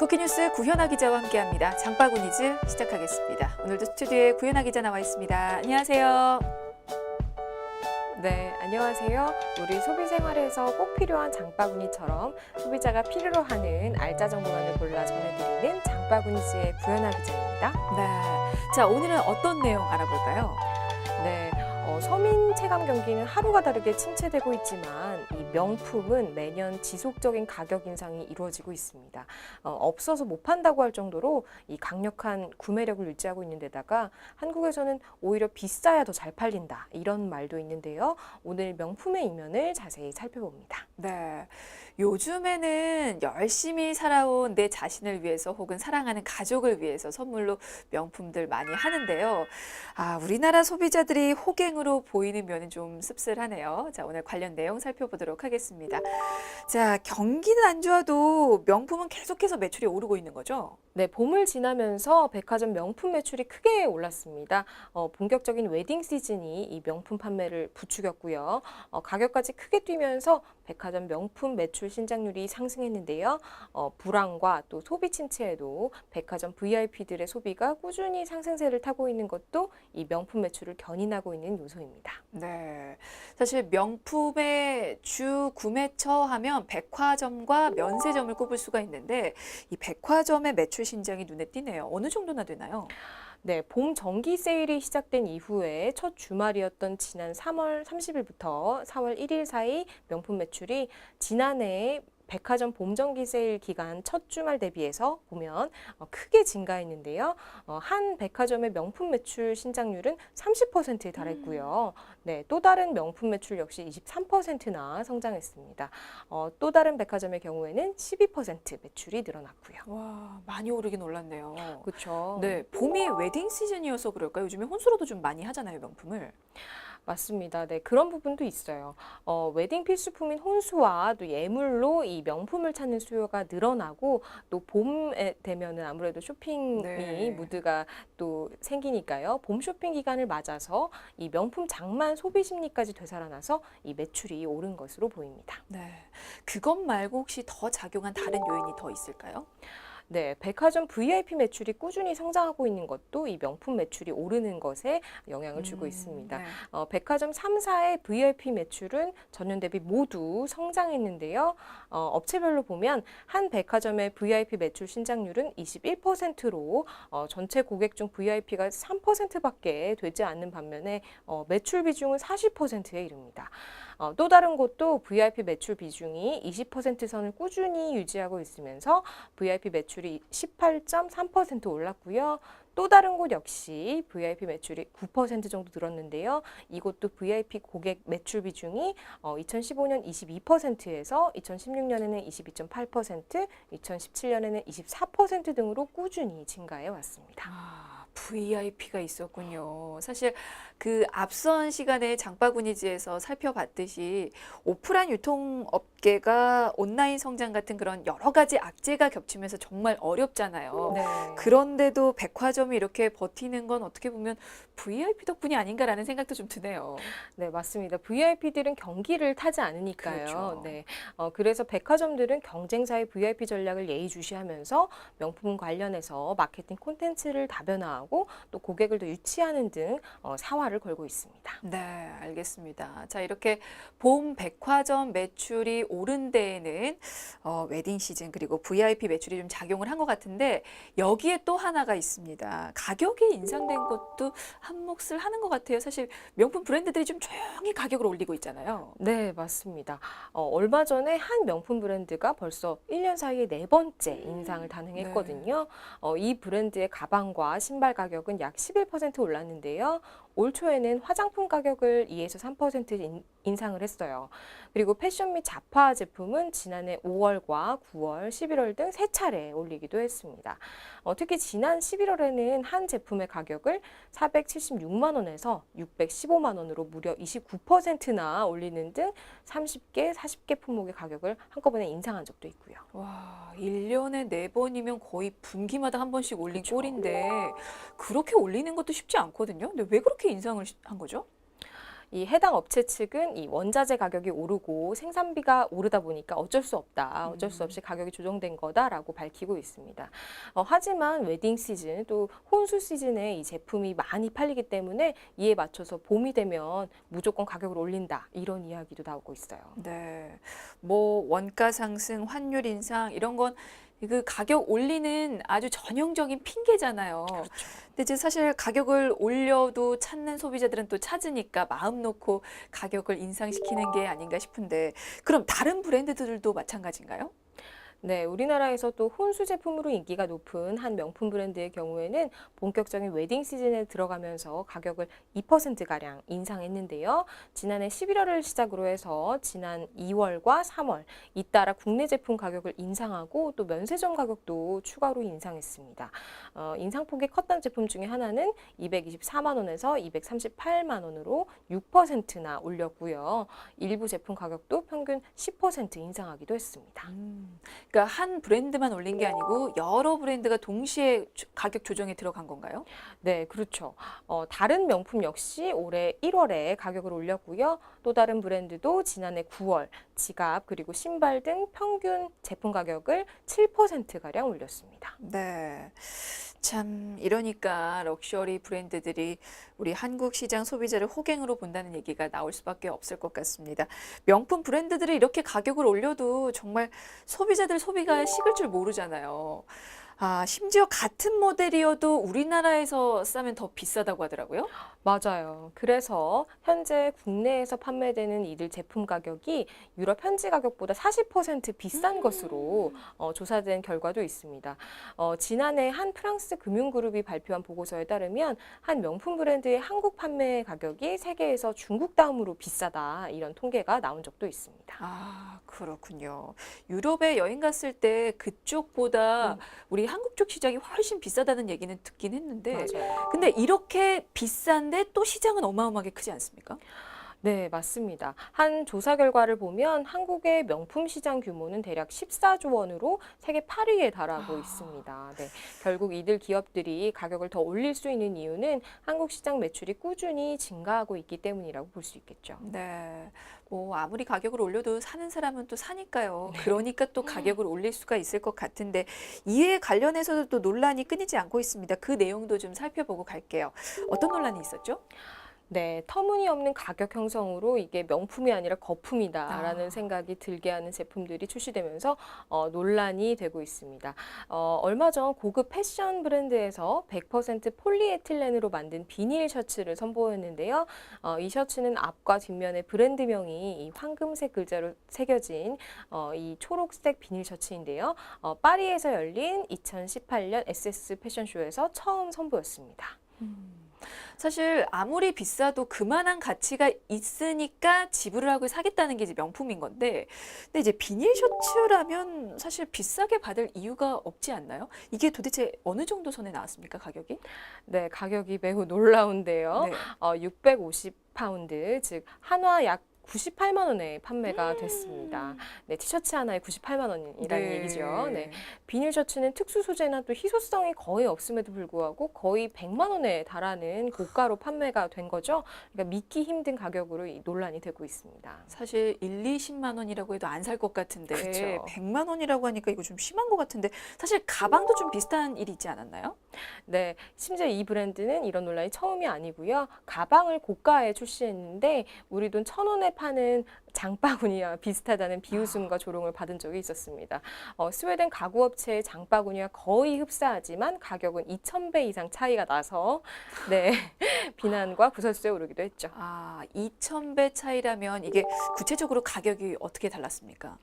쿠키뉴스 구현아 기자와 함께합니다. 장바구니즈 시작하겠습니다. 오늘도 스튜디오에 구현아 기자 나와 있습니다. 안녕하세요. 네, 안녕하세요. 우리 소비 생활에서 꼭 필요한 장바구니처럼 소비자가 필요로 하는 알짜 정보만을 골라 전해드리는 장바구니즈의 구현아 기자입니다. 네. 자, 오늘은 어떤 내용 알아볼까요? 서민 체감 경기는 하루가 다르게 침체되고 있지만 이 명품은 매년 지속적인 가격 인상이 이루어지고 있습니다. 어, 없어서 못 판다고 할 정도로 이 강력한 구매력을 유지하고 있는 데다가 한국에서는 오히려 비싸야 더 잘 팔린다 이런 말도 있는데요. 오늘 명품의 이면을 자세히 살펴봅니다. 네. 요즘에는 열심히 살아온 내 자신을 위해서 혹은 사랑하는 가족을 위해서 선물로 명품들 많이 하는데요. 아, 우리나라 소비자들이 호갱으로 보이는 면은 좀 씁쓸하네요. 자, 오늘 관련 내용 살펴보도록 하겠습니다. 자, 경기는 안 좋아도 명품은 계속해서 매출이 오르고 있는 거죠? 네, 봄을 지나면서 백화점 명품 매출이 크게 올랐습니다. 어, 본격적인 웨딩 시즌이 이 명품 판매를 부추겼고요. 어, 가격까지 크게 뛰면서 백화점 명품 매출 신장률이 상승했는데요. 어, 불황과 또 소비 침체에도 백화점 VIP들의 소비가 꾸준히 상승세를 타고 있는 것도 이 명품 매출을 견인하고 있는 요소입니다. 네. 사실 명품의 주 구매처 하면 백화점과 면세점을 꼽을 수가 있는데 이 백화점의 매출 신장이 눈에 띄네요. 어느 정도나 되나요? 네, 봄 정기 세일이 시작된 이후에 첫 주말이었던 지난 3월 30일부터 4월 1일 사이 명품 매출이 지난해 백화점 봄 정기 세일 기간 첫 주말 대비해서 보면 어, 크게 증가했는데요. 어, 한 백화점의 명품 매출 신장률은 30%에 달했고요. 네, 또 다른 명품 매출 역시 23%나 성장했습니다. 어, 또 다른 백화점의 경우에는 12% 매출이 늘어났고요. 와, 많이 오르긴 올랐네요. 그렇죠. 네, 봄이 웨딩 시즌이어서 그럴까요? 요즘에 혼수로도 좀 많이 하잖아요, 명품을. 맞습니다. 네, 그런 부분도 있어요. 어, 웨딩 필수품인 혼수와 또 예물로 이 명품을 찾는 수요가 늘어나고 또 봄에 되면은 아무래도 쇼핑이 네. 무드가 또 생기니까요. 봄 쇼핑 기간을 맞아서 이 명품 장만 소비 심리까지 되살아나서 이 매출이 오른 것으로 보입니다. 네. 그것 말고 혹시 더 작용한 다른 요인이 더 있을까요? 네, 백화점 VIP 매출이 꾸준히 성장하고 있는 것도 이 명품 매출이 오르는 것에 영향을 주고 음, 있습니다. 네. 어, 백화점 3사의 VIP 매출은 전년 대비 모두 성장했는데요. 어, 업체별로 보면 한 백화점의 VIP 매출 신장률은 21%로 어, 전체 고객 중 VIP가 3%밖에 되지 않는 반면에 어, 매출 비중은 40%에 이릅니다. 어, 또 다른 곳도 VIP 매출 비중이 20% 선을 꾸준히 유지하고 있으면서 VIP 매출이 18.3% 올랐고요. 또 다른 곳 역시 VIP 매출이 9% 정도 늘었는데요. 이곳도 VIP 고객 매출 비중이 어, 2015년 22%에서 2016년에는 22.8%, 2017년에는 24% 등으로 꾸준히 증가해 왔습니다. 아, VIP가 있었군요. 사실 그 앞선 시간에 장바구니즈에서 살펴봤듯이 오프라인 유통업 계가 온라인 성장 같은 그런 여러 가지 악재가 겹치면서 정말 어렵잖아요. 네. 그런데도 백화점이 이렇게 버티는 건 어떻게 보면 VIP 덕분이 아닌가라는 생각도 좀 드네요. 네, 맞습니다. VIP들은 경기를 타지 않으니까요. 그렇죠. 네. 어, 그래서 백화점들은 경쟁사의 VIP 전략을 예의주시하면서 명품 관련해서 마케팅 콘텐츠를 다변화하고 또 고객을 더 유치하는 등 어, 사활을 걸고 있습니다. 네, 알겠습니다. 자, 이렇게 봄 백화점 매출이 오른 데에는 어, 웨딩 시즌 그리고 VIP 매출이 좀 작용을 한 것 같은데 여기에 또 하나가 있습니다. 가격이 인상된 것도 한 몫을 하는 것 같아요. 사실 명품 브랜드들이 좀 조용히 가격을 올리고 있잖아요. 네, 맞습니다. 어, 얼마 전에 한 명품 브랜드가 벌써 1년 사이에 네 번째 인상을 단행했거든요. 어, 이 브랜드의 가방과 신발 가격은 약 11% 올랐는데요. 올 초에는 화장품 가격을 2에서 3% 인, 인상을 했어요. 그리고 패션 및 잡화 제품은 지난해 5월과 9월, 11월 등 세 차례 올리기도 했습니다. 어, 특히 지난 11월에는 한 제품의 가격을 476만 원에서 615만 원으로 무려 29%나 올리는 등 30개, 40개 품목의 가격을 한꺼번에 인상한 적도 있고요. 와, 1년에 네번이면 거의 분기마다 한 번씩 올린. 꼴인데 그렇게 올리는 것도 쉽지 않거든요. 근데 왜 그렇게 인상을 시- 한 거죠? 이 해당 업체 측은 이 원자재 가격이 오르고 생산비가 오르다 보니까 어쩔 수 없다. 어쩔 수 없이 가격이 조정된 거다라고 밝히고 있습니다. 어, 하지만 웨딩 시즌 또 혼수 시즌에 이 제품이 많이 팔리기 때문에 이에 맞춰서 봄이 되면 무조건 가격을 올린다. 이런 이야기도 나오고 있어요. 네. 뭐 원가 상승, 환율 인상 이런 건 그 가격 올리는 아주 전형적인 핑계잖아요. 근데 이제 사실 가격을 올려도 찾는 소비자들은 또 찾으니까 마음 놓고 가격을 인상시키는 게 아닌가 싶은데 그럼 다른 브랜드들도 마찬가지인가요? 네, 우리나라에서 또 혼수 제품으로 인기가 높은 한 명품 브랜드의 경우에는 본격적인 웨딩 시즌에 들어가면서 가격을 2%가량 인상했는데요. 지난해 11월을 시작으로 해서 지난 2월과 3월 잇따라 국내 제품 가격을 인상하고 또 면세점 가격도 추가로 인상했습니다. 어, 인상폭이 컸던 제품 중에 하나는 224만 원에서 238만 원으로 6%나 올렸고요. 일부 제품 가격도 평균 10% 인상하기도 했습니다. 그러니까 한 브랜드만 올린 게 아니고 여러 브랜드가 동시에 조- 가격 조정에 들어간 건가요? 네, 그렇죠. 어, 다른 명품 역시 올해 1월에 가격을 올렸고요. 또 다른 브랜드도 지난해 9월 지갑 그리고 신발 등 평균 제품 가격을 7%가량 올렸습니다. 네. 참 이러니까 럭셔리 브랜드들이 우리 한국 시장 소비자를 호갱으로 본다는 얘기가 나올 수밖에 없을 것 같습니다. 명품 브랜드들이 이렇게 가격을 올려도 정말 소비자들 소비가 식을 줄 모르잖아요. 아, 심지어 같은 모델이어도 우리나라에서 싸면 더 비싸다고 하더라고요. 맞아요. 그래서 현재 국내에서 판매되는 이들 제품 가격이 유럽 현지 가격보다 40% 비싼 것으로 어, 조사된 결과도 있습니다. 어, 지난해 한 프랑스 금융그룹이 발표한 보고서에 따르면 한 명품 브랜드의 한국 판매 가격이 세계에서 중국 다음으로 비싸다 이런 통계가 나온 적도 있습니다. 아, 그렇군요. 유럽에 여행 갔을 때 그쪽보다 우리 한국 쪽 시장이 훨씬 비싸다는 얘기는 듣긴 했는데 맞아요. 근데 이렇게 비싼 데 또 시장은 어마어마하게 크지 않습니까? 네, 맞습니다. 한 조사 결과를 보면 한국의 명품 시장 규모는 대략 14조 원으로 세계 8위에 달하고 있습니다. 네, 결국 이들 기업들이 가격을 더 올릴 수 있는 이유는 한국 시장 매출이 꾸준히 증가하고 있기 때문이라고 볼 수 있겠죠. 네. 뭐 아무리 가격을 올려도 사는 사람은 또 사니까요. 그러니까 또 가격을 올릴 수가 있을 것 같은데 이에 관련해서도 또 논란이 끊이지 않고 있습니다. 그 내용도 좀 살펴보고 갈게요. 어떤 논란이 있었죠? 네, 터무니없는 가격 형성으로 이게 명품이 아니라 거품이다라는 아. 생각이 들게 하는 제품들이 출시되면서 어, 논란이 되고 있습니다. 어, 얼마 전 고급 패션 브랜드에서 100% 폴리에틸렌으로 만든 비닐 셔츠를 선보였는데요. 어, 이 셔츠는 앞과 뒷면에 브랜드명이 이 황금색 글자로 새겨진 어, 이 초록색 비닐 셔츠인데요. 어, 파리에서 열린 2018년 SS 패션쇼에서 처음 선보였습니다. 사실 아무리 비싸도 그만한 가치가 있으니까 지불을 하고 사겠다는 게 이제 명품인 건데, 근데 이제 비닐 셔츠라면 사실 비싸게 받을 이유가 없지 않나요? 이게 도대체 어느 정도 선에 나왔습니까, 가격이? 네, 가격이 매우 놀라운데요. 네. 어, 650 파운드, 즉 한화 약 98만 원에 판매가 됐습니다. 네, 티셔츠 하나에 98만 원이라는 네. 얘기죠. 네, 비닐 셔츠는 특수 소재나 또 희소성이 거의 없음에도 불구하고 거의 100만 원에 달하는 고가로 판매가 된 거죠. 그러니까 믿기 힘든 가격으로 이 논란이 되고 있습니다. 사실 1, 20만 원이라고 해도 안 살 것 같은데 그렇죠. 100만 원이라고 하니까 이거 좀 심한 것 같은데 사실 가방도 좀 비슷한 일이 있지 않았나요? 네, 심지어 이 브랜드는 이런 논란이 처음이 아니고요. 가방을 고가에 출시했는데 우리 돈 천 원에 파는 장바구니와 비슷하다는 비웃음과 조롱을 받은 적이 있었습니다. 어, 스웨덴 가구업체의 장바구니와 거의 흡사하지만 가격은 2,000배 이상 차이가 나서 네, 비난과 구설수에 오르기도 했죠. 아, 2,000배 차이라면 이게 구체적으로 가격이 어떻게 달랐습니까?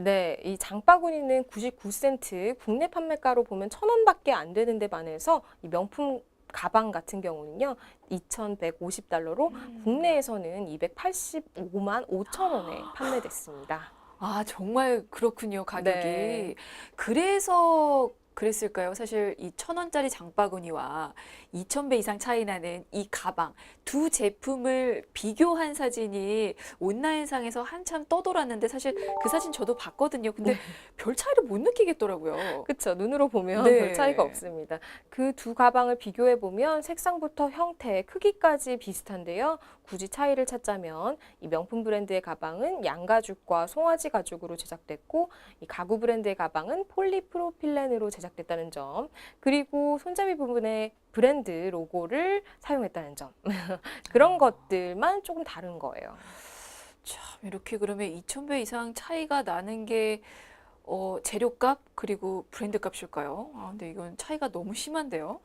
네, 이 장바구니는 99센트, 국내 판매가로 보면 1,000원밖에 안 되는 데 반해서 이 명품 가방 같은 경우는요, 2,150달러로 국내에서는 285만 5천 원에 판매됐습니다. 아, 정말 그렇군요, 가격이. 네. 그래서 그랬을까요? 사실 이 천 원짜리 장바구니와 2,000배 이상 차이 나는 이 가방 두 제품을 비교한 사진이 온라인상에서 한참 떠돌았는데 사실 그 사진 저도 봤거든요. 근데 별 차이를 못 느끼겠더라고요. 그렇죠. 눈으로 보면 네. 별 차이가 없습니다. 그 두 가방을 비교해 보면 색상부터 형태, 크기까지 비슷한데요. 굳이 차이를 찾자면 이 명품 브랜드의 가방은 양가죽과 송아지 가죽으로 제작됐고 이 가구 브랜드의 가방은 폴리프로필렌으로 제작됐다는 점 그리고 손잡이 부분에 브랜드 로고를 사용했다는 점 그런 것들만 조금 다른 거예요. 참 이렇게 그러면 2,000배 이상 차이가 나는 게 어, 재료값 그리고 브랜드 값일까요? 아, 근데 이건 차이가 너무 심한데요.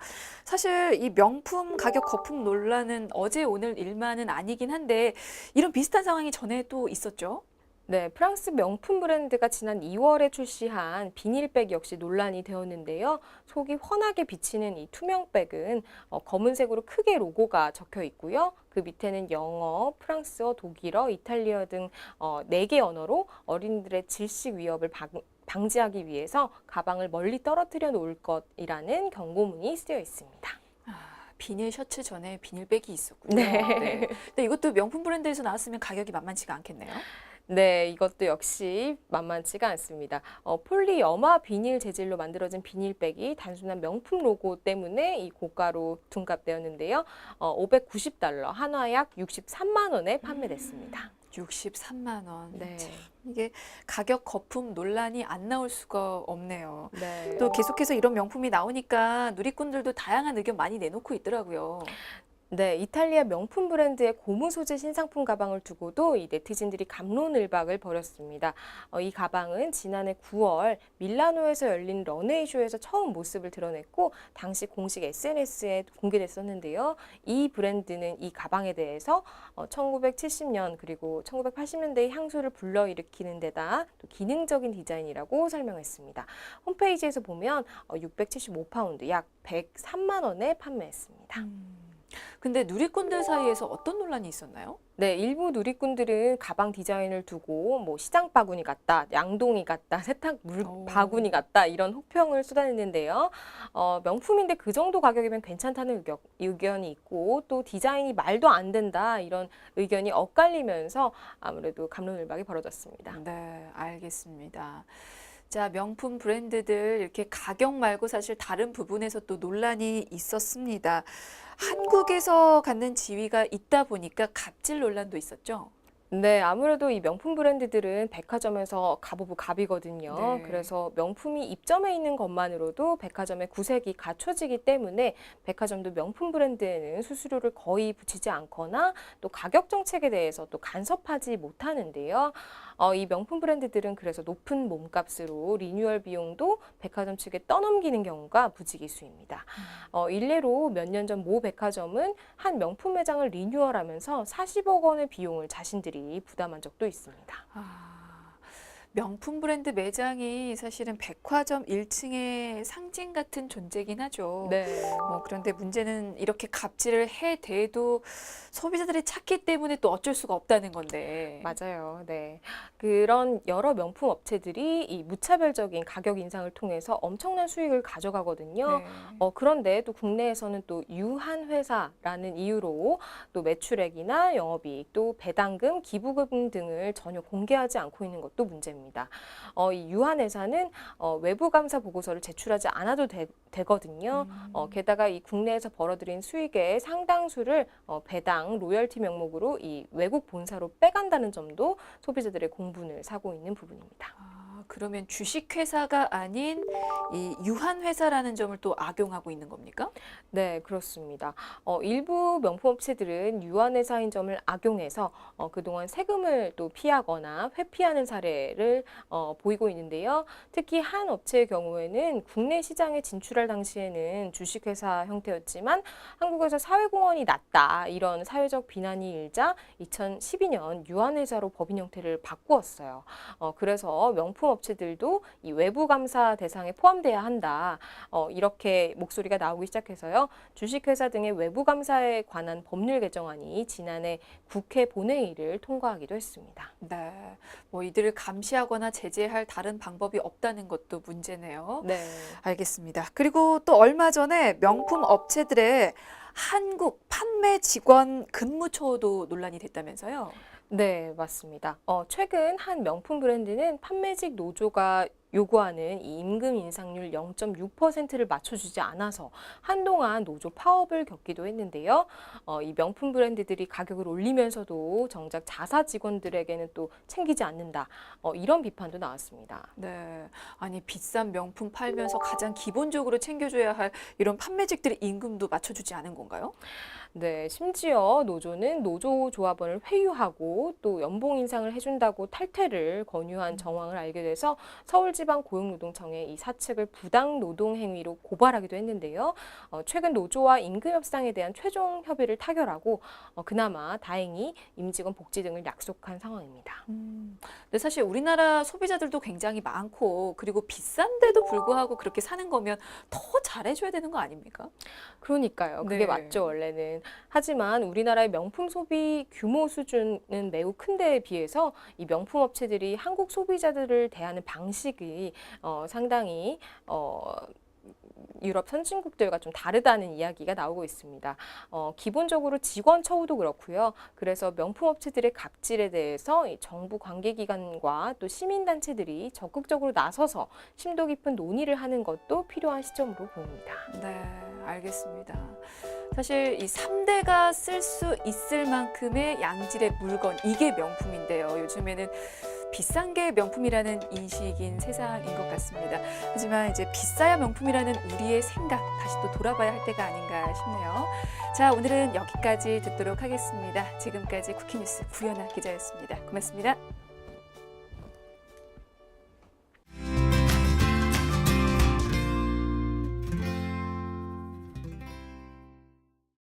사실 이 명품 가격 거품 논란은 어제 오늘 일만은 아니긴 한데 이런 비슷한 상황이 전에 또 있었죠. 네, 프랑스 명품 브랜드가 지난 2월에 출시한 비닐백 역시 논란이 되었는데요. 속이 환하게 비치는 이 투명백은 어, 검은색으로 크게 로고가 적혀 있고요. 그 밑에는 영어, 프랑스어, 독일어, 이탈리아 등 어, 4개 언어로 어린이들의 질식 위협을 방, 방지하기 위해서 가방을 멀리 떨어뜨려 놓을 것이라는 경고문이 쓰여 있습니다. 아, 비닐 셔츠 전에 비닐백이 있었군요. 네. 근데 이것도 명품 브랜드에서 나왔으면 가격이 만만치가 않겠네요. 네, 이것도 역시 만만치가 않습니다. 어, 폴리 염화 비닐 재질로 만들어진 비닐백이 단순한 명품 로고 때문에 이 고가로 둔갑되었는데요. 어, 590달러, 한화 약 63만 원에 판매됐습니다. 63만 원. 네. 참, 이게 가격 거품 논란이 안 나올 수가 없네요. 네. 또 계속해서 이런 명품이 나오니까 누리꾼들도 다양한 의견 많이 내놓고 있더라고요. 네, 이탈리아 명품 브랜드의 고무 소재 신상품 가방을 두고도 이 네티즌들이 감론을박을 벌였습니다. 어, 이 가방은 지난해 9월 밀라노에서 열린 런웨이쇼에서 처음 모습을 드러냈고 당시 공식 SNS에 공개됐었는데요. 이 브랜드는 이 가방에 대해서 어, 1970년 그리고 1980년대의 향수를 불러일으키는 데다 또 기능적인 디자인이라고 설명했습니다. 홈페이지에서 보면 어, 675파운드 약 103만 원에 판매했습니다. 음. 근데 누리꾼들 사이에서 어떤 논란이 있었나요? 네, 일부 누리꾼들은 가방 디자인을 두고 뭐 시장 바구니 같다, 양동이 같다, 세탁 물 오. 바구니 같다 이런 혹평을 쏟아냈는데요. 어, 명품인데 그 정도 가격이면 괜찮다는 의견, 의견이 있고 또 디자인이 말도 안 된다 이런 의견이 엇갈리면서 아무래도 감론을박이 벌어졌습니다. 네, 알겠습니다. 자, 명품 브랜드들 이렇게 가격 말고 사실 다른 부분에서 또 논란이 있었습니다. 한국에서 갖는 지위가 있다 보니까 갑질 논란도 있었죠. 네, 아무래도 이 명품 브랜드들은 백화점에서 갑오브 갑이거든요. 네. 그래서 명품이 입점해 있는 것만으로도 백화점의 구색이 갖춰지기 때문에 백화점도 명품 브랜드에는 수수료를 거의 붙이지 않거나 또 가격 정책에 대해서 또 간섭하지 못하는데요. 어, 이 명품 브랜드들은 그래서 높은 몸값으로 리뉴얼 비용도 백화점 측에 떠넘기는 경우가 부지기수입니다. 어, 일례로 몇 년 전 모 백화점은 한 명품 매장을 리뉴얼하면서 40억 원의 비용을 자신들이 부담한 적도 있습니다. 아, 명품 브랜드 매장이 사실은 백화점 1층의 상징 같은 존재긴 하죠. 네. 뭐 그런데 문제는 이렇게 갑질을 해대도 소비자들이 찾기 때문에 또 어쩔 수가 없다는 건데. 맞아요. 네. 그런 여러 명품 업체들이 이 무차별적인 가격 인상을 통해서 엄청난 수익을 가져가거든요. 네. 어, 그런데 또 국내에서는 또 유한 회사라는 이유로 또 매출액이나 영업이익, 또 배당금, 기부금 등을 전혀 공개하지 않고 있는 것도 문제입니다. 어, 이 유한 회사는 어, 외부 감사 보고서를 제출하지 않아도 되, 되거든요. 음. 어, 게다가 이 국내에서 벌어들인 수익의 상당수를 어, 배당, 로열티 명목으로 이 외국 본사로 빼간다는 점도 소비자들의 공분을 사고 있는 부분입니다. 아, 그러면 주식회사가 아닌 이 유한회사라는 점을 또 악용하고 있는 겁니까? 네, 그렇습니다. 어, 일부 명품 업체들은 유한회사인 점을 악용해서 어, 그동안 세금을 또 피하거나 회피하는 사례를 어, 보이고 있는데요. 특히 한 업체의 경우에는 국내 시장에 진출할 당시에는 주식회사 형태였지만 한국에서 사회공헌이 낮다 이런 사회적 비난이 일자 2012년 유한회사로 법인 형태를 바꾸었어요. 어, 그래서 명품 업 체들도 이 외부 감사 대상에 포함돼야 한다. 어, 이렇게 목소리가 나오기 시작해서요. 주식회사 등의 외부 감사에 관한 법률 개정안이 지난해 국회 본회의를 통과하기도 했습니다. 네. 뭐 이들을 감시하거나 제재할 다른 방법이 없다는 것도 문제네요. 네. 알겠습니다. 그리고 또 얼마 전에 명품 업체들의 한국 판매 직원 근무 초도 논란이 됐다면서요? 네, 맞습니다. 어, 최근 한 명품 브랜드는 판매직 노조가 요구하는 이 임금 인상률 0.6%를 맞춰주지 않아서 한동안 노조 파업을 겪기도 했는데요. 어, 이 명품 브랜드들이 가격을 올리면서도 정작 자사 직원들에게는 또 챙기지 않는다. 어, 이런 비판도 나왔습니다. 네. 아니, 비싼 명품 팔면서 가장 기본적으로 챙겨줘야 할 이런 판매직들의 임금도 맞춰주지 않은 건가요? 네, 심지어 노조는 노조 조합원을 회유하고 또 연봉 인상을 해준다고 탈퇴를 권유한 정황을 알게 돼서 서울지 방 고용노동청에 이 사측을 부당 노동 행위로 고발하기도 했는데요. 어, 최근 노조와 임금 협상에 대한 최종 협의를 타결하고 어, 그나마 다행히 임직원 복지 등을 약속한 상황입니다. 음, 근데 사실 우리나라 소비자들도 굉장히 많고 그리고 비싼데도 불구하고 그렇게 사는 거면 더 잘해줘야 되는 거 아닙니까? 그러니까요. 그게 네. 맞죠, 원래는. 하지만 우리나라의 명품 소비 규모 수준은 매우 큰 데에 비해서 이 명품 업체들이 한국 소비자들을 대하는 방식이 어, 상당히 어, 유럽 선진국들과 좀 다르다는 이야기가 나오고 있습니다. 어, 기본적으로 직원 처우도 그렇고요. 그래서 명품 업체들의 갑질에 대해서 이 정부 관계기관과 또 시민단체들이 적극적으로 나서서 심도 깊은 논의를 하는 것도 필요한 시점으로 보입니다. 네, 알겠습니다. 사실 이 3대가 쓸 수 있을 만큼의 양질의 물건, 이게 명품인데요. 요즘에는 비싼 게 명품이라는 인식인 세상인 것 같습니다. 하지만 이제 비싸야 명품이라는 우리의 생각 다시 또 돌아봐야 할 때가 아닌가 싶네요. 자, 오늘은 여기까지 듣도록 하겠습니다. 지금까지 쿠키뉴스 구현아 기자였습니다. 고맙습니다.